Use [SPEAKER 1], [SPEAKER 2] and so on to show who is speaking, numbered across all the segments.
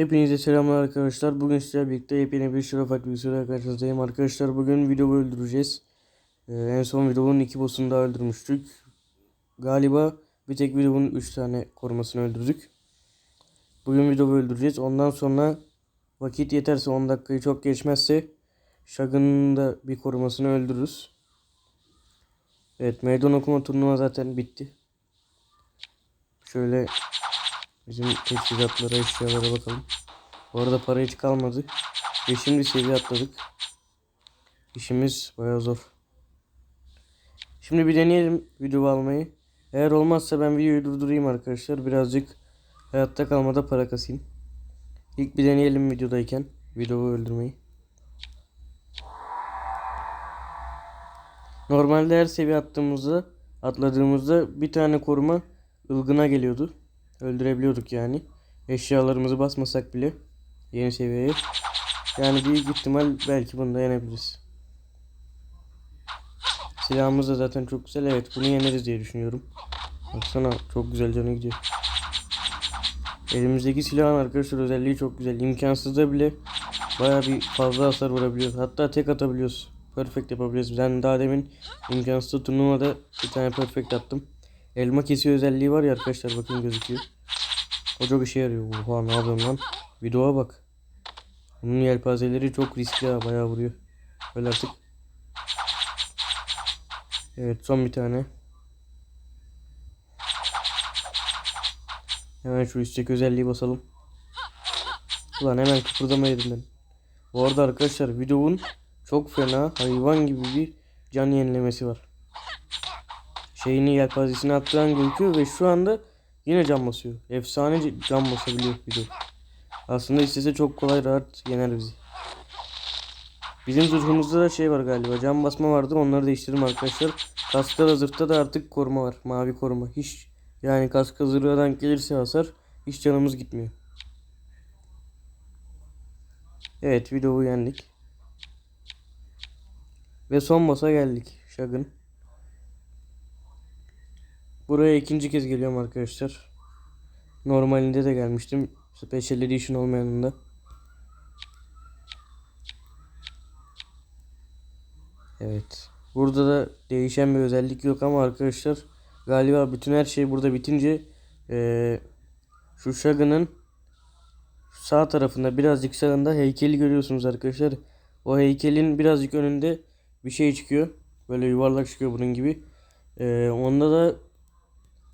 [SPEAKER 1] Hepinize selamlar arkadaşlar. Bugün sizlerle birlikte yepyeni bir şurafak videosuyla karşınızdayım. Arkadaşlar bugün video öldüreceğiz. Ee, en son videonun iki boss'unu daha öldürmüştük. Galiba bir tek videonun 3 tane korumasını öldürdük. Bugün video öldüreceğiz. Ondan sonra vakit yeterse 10 dakikayı çok geçmezse Shagun'un da bir korumasını öldürürüz. Evet meydan okuma turnuva zaten bitti. Şöyle Bizim teçhizatlara, eşyalara bakalım. Bu arada para hiç kalmadı. Ve şimdi seviye atladık. İşimiz bayağı zor. Şimdi bir deneyelim video almayı. Eğer olmazsa ben videoyu durdurayım arkadaşlar. Birazcık hayatta kalmada para kasayım. İlk bir deneyelim videodayken. Videoyu öldürmeyi. Normalde her seviye attığımızda atladığımızda bir tane koruma ılgına geliyordu. Öldürebiliyorduk yani. Eşyalarımızı basmasak bile yeni seviyeye. Yani büyük ihtimal belki bunu da yenebiliriz. Silahımız da zaten çok güzel. Evet bunu yeneriz diye düşünüyorum. Baksana çok güzel canı gidiyor. Elimizdeki silahın arkadaşlar özelliği çok güzel. İmkansızda bile baya bir fazla hasar vurabiliyoruz. Hatta tek atabiliyoruz. Perfect yapabiliyoruz. Ben daha demin imkansızda turnuvada bir tane perfect attım. Elma kesiyor özelliği var ya arkadaşlar bakın gözüküyor. O çok işe yarıyor. Oha ne yapıyorum lan. Videoya bak. Bunun yelpazeleri çok riskli ha bayağı vuruyor. Öyle artık. Evet son bir tane. Hemen şu üstteki özelliği basalım. Ulan hemen kıpırdama yerinden. Bu arada arkadaşlar videonun çok fena hayvan gibi bir can yenilemesi var şeyini yelpazesine attıran gözüküyor ve şu anda yine cam basıyor. Efsane cam basabiliyor video. Aslında istese çok kolay rahat yener bizi. Bizim zırhımızda da şey var galiba. Cam basma vardı. Onları değiştirdim arkadaşlar. Kaskta da zırhta da artık koruma var. Mavi koruma. Hiç yani kaska zırha gelirse hasar hiç canımız gitmiyor. Evet videoyu yendik. Ve son boss'a geldik. Şagın. Buraya ikinci kez geliyorum arkadaşlar. Normalinde de gelmiştim. Special Edition olmayanında. Evet. Burada da değişen bir özellik yok ama arkadaşlar galiba bütün her şey burada bitince ee, şu Shagan'ın sağ tarafında birazcık sağında heykeli görüyorsunuz arkadaşlar. O heykelin birazcık önünde bir şey çıkıyor. Böyle yuvarlak çıkıyor bunun gibi. Ee, onda da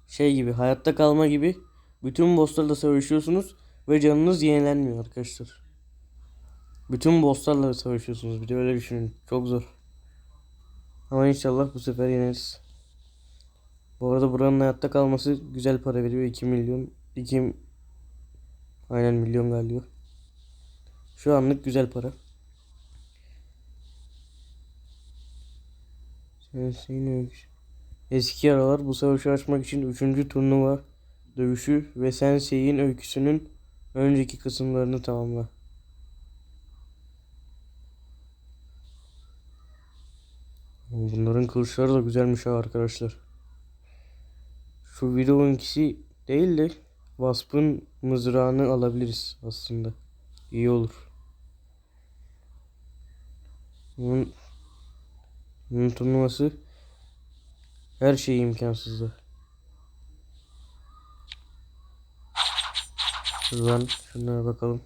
[SPEAKER 1] şey gibi hayatta kalma gibi bütün bosslarla savaşıyorsunuz ve canınız yenilenmiyor arkadaşlar. Bütün bosslarla savaşıyorsunuz bir de öyle düşünün. Çok zor. Ama inşallah bu sefer yeneriz. Bu arada buranın hayatta kalması güzel para veriyor. 2 milyon. 2 aynen milyon galiba. Şu anlık güzel para. Sen senin Eski yaralar bu savaşı açmak için 3. turnuva dövüşü ve Sensei'in öyküsünün önceki kısımlarını tamamla. Bunların kılıçları da güzelmiş ha arkadaşlar. Şu videonunkisi değil de Wasp'ın mızrağını alabiliriz aslında. İyi olur. Bunun, bunun turnuvası her şey imkansızdı. Şuradan şunlara bakalım.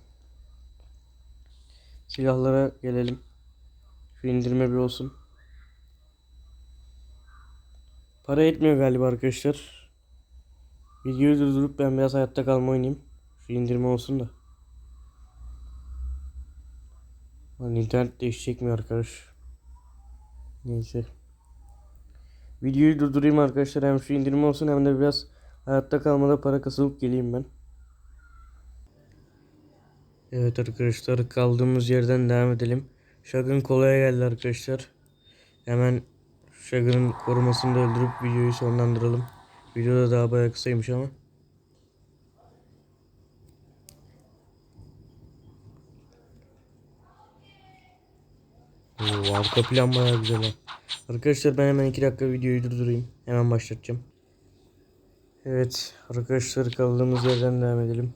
[SPEAKER 1] Silahlara gelelim. Şu indirme bir olsun. Para etmiyor galiba arkadaşlar. Videoyu durdurup ben biraz hayatta kalma oynayayım. Şu indirme olsun da. Lan internet değişecek mi arkadaş? Neyse. Videoyu durdurayım arkadaşlar. Hem şu indirme olsun hem de biraz hayatta kalmada para kasılıp geleyim ben. Evet arkadaşlar kaldığımız yerden devam edelim. Şagın kolaya geldi arkadaşlar. Hemen Şagın'ın korumasını da öldürüp videoyu sonlandıralım. Video da daha bayağı kısaymış ama. Oo, arka plan bayağı güzel. Arkadaşlar ben hemen 2 dakika videoyu durdurayım. Hemen başlatacağım. Evet arkadaşlar kaldığımız yerden devam edelim.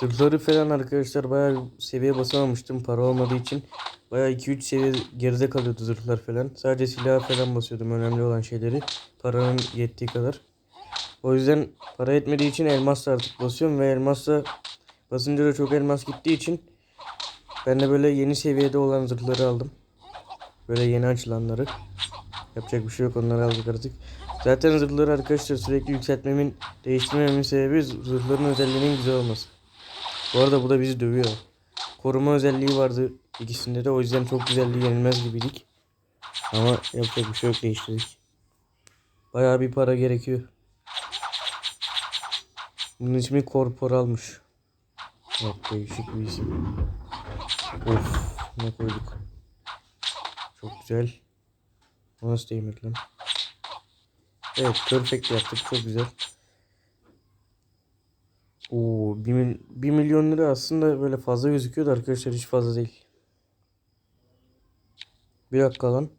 [SPEAKER 1] Zırhları falan arkadaşlar bayağı seviye basamamıştım para olmadığı için. Bayağı 2-3 seviye geride kalıyordu zırhlar falan. Sadece silah falan basıyordum önemli olan şeyleri. Paranın yettiği kadar. O yüzden para etmediği için elmasla artık basıyorum ve elmasla basınca da çok elmas gittiği için ben de böyle yeni seviyede olan zırhları aldım. Böyle yeni açılanları. Yapacak bir şey yok onları aldık artık. Zaten zırhları arkadaşlar sürekli yükseltmemin, değiştirmemin sebebi zırhların özelliğinin güzel olması. Bu arada bu da bizi dövüyor. Koruma özelliği vardı ikisinde de o yüzden çok güzeldi yenilmez gibiydik. Ama yapacak bir şey yok değiştirdik. Bayağı bir para gerekiyor. Bunun ismi Korporal'mış. Bak değişik bir isim. Of ne koyduk. Çok güzel. O Nasıl değmedi lan? Evet perfect yaptık çok güzel. Oo 1, mil, 1 milyon lira aslında böyle fazla gözüküyor da arkadaşlar hiç fazla değil. Bir dakika lan.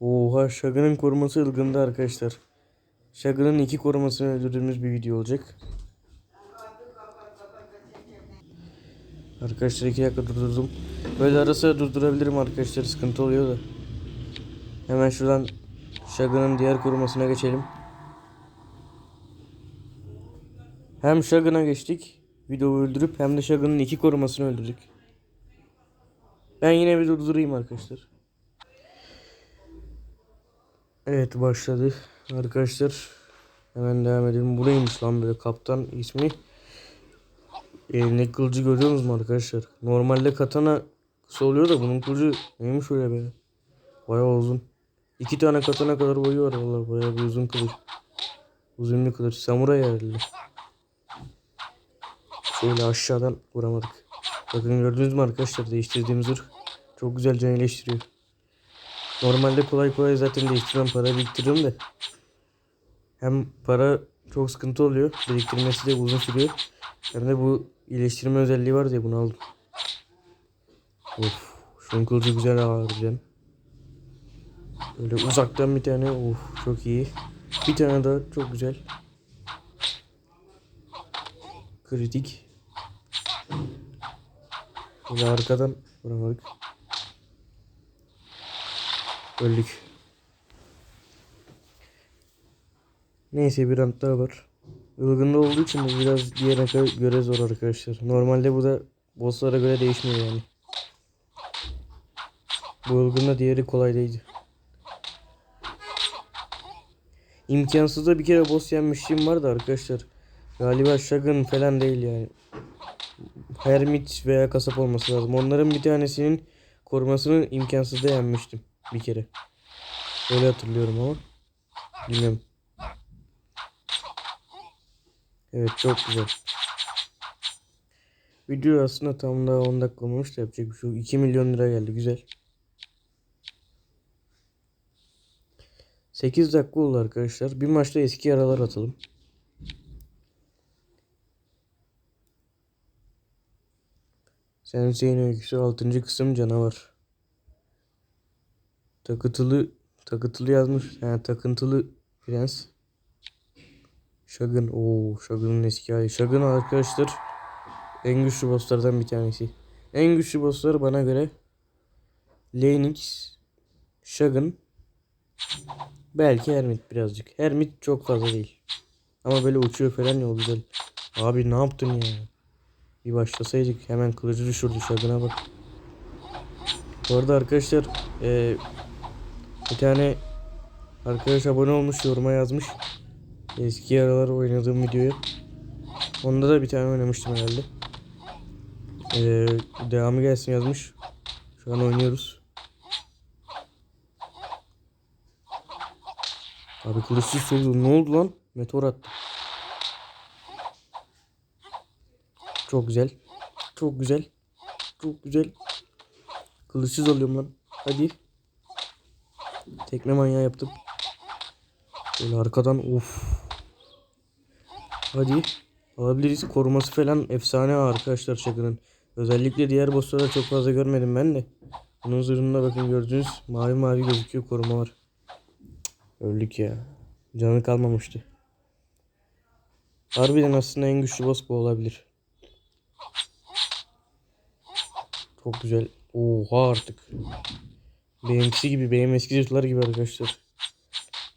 [SPEAKER 1] Oha Shaggy'nin koruması ılgındı arkadaşlar. Shaggy'nin iki korumasını öldürdüğümüz bir video olacak. Arkadaşlar iki dakika durdurdum. Böyle ara sıra durdurabilirim arkadaşlar sıkıntı oluyor da. Hemen şuradan Shaggy'nin diğer korumasına geçelim. Hem Shaggy'na geçtik. Videoyu öldürüp hem de Shaggy'nin iki korumasını öldürdük. Ben yine bir durdurayım arkadaşlar. Evet başladı. Arkadaşlar hemen devam edelim. Bu neymiş lan böyle kaptan ismi? Elindeki kılıcı görüyor musunuz arkadaşlar? Normalde katana kısa oluyor da bunun kılıcı neymiş öyle be? Bayağı uzun. İki tane katana kadar boyu var vallahi bayağı bir uzun kılıç. Uzun bir kılıç. Samuray herhalde. Şöyle aşağıdan vuramadık. Bakın gördünüz mü arkadaşlar değiştirdiğim zırh çok güzel can iyileştiriyor. Normalde kolay kolay zaten değiştirmem para biriktiriyorum da. Hem para çok sıkıntı oluyor. Biriktirmesi de uzun sürüyor. Hem de bu iyileştirme özelliği var diye bunu aldım. Of. Şunun kılıcı güzel harbiden. Böyle uzaktan bir tane of çok iyi. Bir tane daha çok güzel. Kritik. Böyle arkadan vuramadık. Öldük. Neyse bir rant daha var. Ilgında olduğu için bu biraz diğerine göre zor arkadaşlar. Normalde bu da bosslara göre değişmiyor yani. Bu ılgında diğeri kolay değildi. İmkansızda bir kere boss yenmişliğim vardı arkadaşlar. Galiba Shagun falan değil yani. Hermit veya kasap olması lazım. Onların bir tanesinin korumasını imkansızda yenmiştim bir kere. Öyle hatırlıyorum ama. Bilmiyorum. Evet çok güzel. Video aslında tam daha 10 dakika olmuş da yapacak bir şey yok. 2 milyon lira geldi güzel. 8 dakika oldu arkadaşlar. Bir maçta eski yaralar atalım. Sensei'nin öyküsü 6. kısım canavar. Takıntılı takıntılı yazmış. Yani takıntılı prens. Shogun. Oo, Shogun'un eski hali. Shogun arkadaşlar en güçlü bosslardan bir tanesi. En güçlü bosslar bana göre Lennox, Shogun, belki Hermit birazcık. Hermit çok fazla değil. Ama böyle uçuyor falan ya o güzel. Abi ne yaptın ya? Bir başlasaydık hemen kılıcı düşürdü Shogun'a bak. Bu arada arkadaşlar e, bir tane arkadaş abone olmuş yoruma yazmış. Eski aralar oynadığım videoyu. Onda da bir tane oynamıştım herhalde. Ee, devamı gelsin yazmış. Şu an oynuyoruz. Abi kılıçsız soldu. Ne oldu lan? Meteor attı. Çok güzel. Çok güzel. Çok güzel. Kılıçsız alıyorum lan. Hadi. Tekme manyağı yaptım. Böyle arkadan of. Hadi. Alabiliriz. Koruması falan efsane arkadaşlar Şakır'ın. Özellikle diğer bosslarda çok fazla görmedim ben de. Bunun zırhında bakın gördünüz. Mavi mavi gözüküyor koruma var. Öldük ya. Canı kalmamıştı. Harbiden aslında en güçlü boss bu olabilir. Çok güzel. Oha artık. BMC gibi, benim eski gibi arkadaşlar.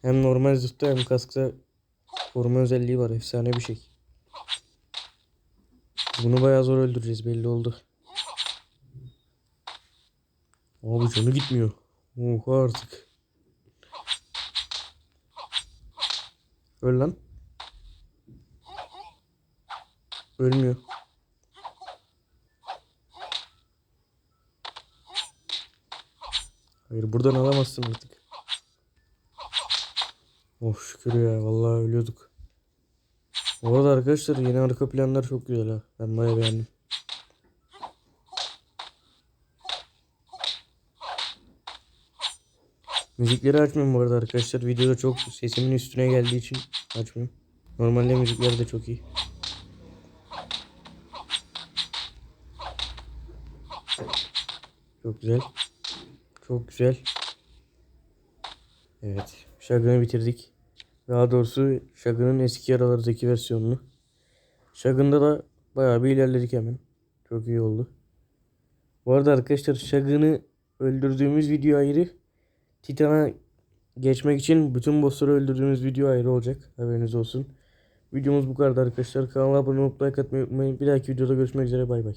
[SPEAKER 1] Hem normal zırhta hem kaskta koruma özelliği var. Efsane bir şey. Bunu bayağı zor öldüreceğiz belli oldu. Abi canı gitmiyor. Oha artık. Öl lan. Ölmüyor. Hayır buradan alamazsın artık. Of şükür ya vallahi ölüyorduk. Bu arada arkadaşlar yeni arka planlar çok güzel ha. Ben bayağı beğendim. Müzikleri açmıyorum bu arada arkadaşlar. Videoda çok sesimin üstüne geldiği için açmıyorum. Normalde müzikler de çok iyi. Çok güzel. Çok güzel. Evet. Shaggy'ni bitirdik. Daha doğrusu Shaggy'nin eski aralardaki versiyonunu. Shaggy'nda da bayağı bir ilerledik hemen. Çok iyi oldu. Bu arada arkadaşlar Shaggy'ni öldürdüğümüz video ayrı. Titan'a geçmek için bütün bossları öldürdüğümüz video ayrı olacak. Haberiniz olsun. Videomuz bu kadar arkadaşlar. Kanala abone olup like atmayı unutmayın. Bir dahaki videoda görüşmek üzere. Bay bay.